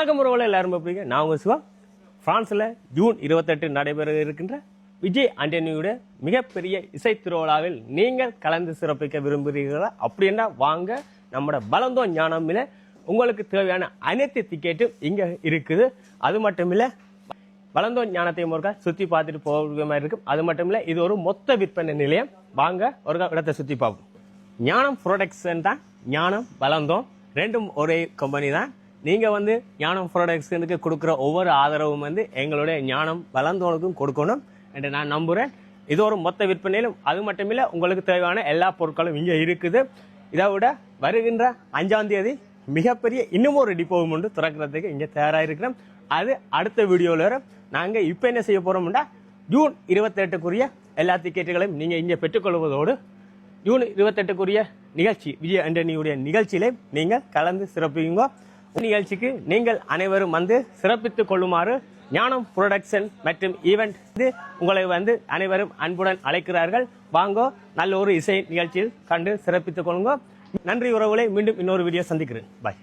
வணக்கம் உறவுல எல்லாரும் எப்படி நான் உங்கள் சிவா. ஃப்ரான்ஸில் ஜூன் இருபத்தெட்டு நடைபெற இருக்கின்ற விஜய் ஆண்டனியோட மிகப்பெரிய இசை திருவிழாவில் நீங்கள் கலந்து சிறப்பிக்க விரும்புகிறீர்களா? அப்படின்னா வாங்க. நம்மளோட பலந்தோ ஞானமில் உங்களுக்கு தேவையான அனைத்து டிக்கெட்டும் இங்கே இருக்குது. அது மட்டும் இல்லை வளர்ந்தோ ஞானத்தை ஒருக்கா சுற்றி பார்த்துட்டு போகிற மாதிரி இருக்கும். அது மட்டும் இல்லை இது ஒரு மொத்த விற்பனை நிலையம். வாங்க ஒரு இடத்தை சுற்றி பார்ப்போம். ஞானம் ப்ரொடக்ஷன் தான் ஞானம் வளர்ந்தோம் ரெண்டும் ஒரே கம்பெனி தான். நீங்கள் வந்து ஞானம் ப்ரொடக்ஷனுக்கு கொடுக்குற ஒவ்வொரு ஆதரவும் வந்து எங்களுடைய ஞானம் வளர்ந்தவனுக்கும் கொடுக்கணும் என்று நான் நம்புகிறேன் இது ஒரு மொத்த விற்பனையிலும் அது மட்டுமில்லை உங்களுக்கு தேவையான எல்லா பொருட்களும் இங்கே இருக்குது. இதை விட வருகின்ற அஞ்சாம் தேதி மிகப்பெரிய இன்னும் ஒரு டிப்போவும் உண்டு திறக்கிறதுக்கு இங்கே தயாராக இருக்கிறோம். அது அடுத்த வீடியோவில் வரும். நாங்கள் இப்போ என்ன செய்ய போகிறோம்னா ஜூன் இருபத்தெட்டுக்குரிய எல்லா டிக்கெட்டுகளையும் நீங்கள் இங்கே பெற்றுக்கொள்வதோடு ஜூன் இருபத்தெட்டுக்குரிய நிகழ்ச்சி விஜய் ஆண்டனியுடைய நிகழ்ச்சியிலே நீங்கள் கலந்து சிறப்பிங்க நிகழ்ச்சிக்கு நீங்கள் அனைவரும் வந்து சிறப்பித்துக் கொள்ளுமாறு ஞானம் புரொடக்ஷன் மற்றும் ஈவெண்ட் வந்து உங்களை வந்து அனைவரும் அன்புடன் அழைக்கிறார்கள். வாங்கோ நல்ல ஒரு இசை நிகழ்ச்சியில் கண்டு சிறப்பித்துக் கொள்ளுங்க. நன்றி உறவுகளை மீண்டும் இன்னொரு வீடியோ சந்திக்கிறேன். பாய்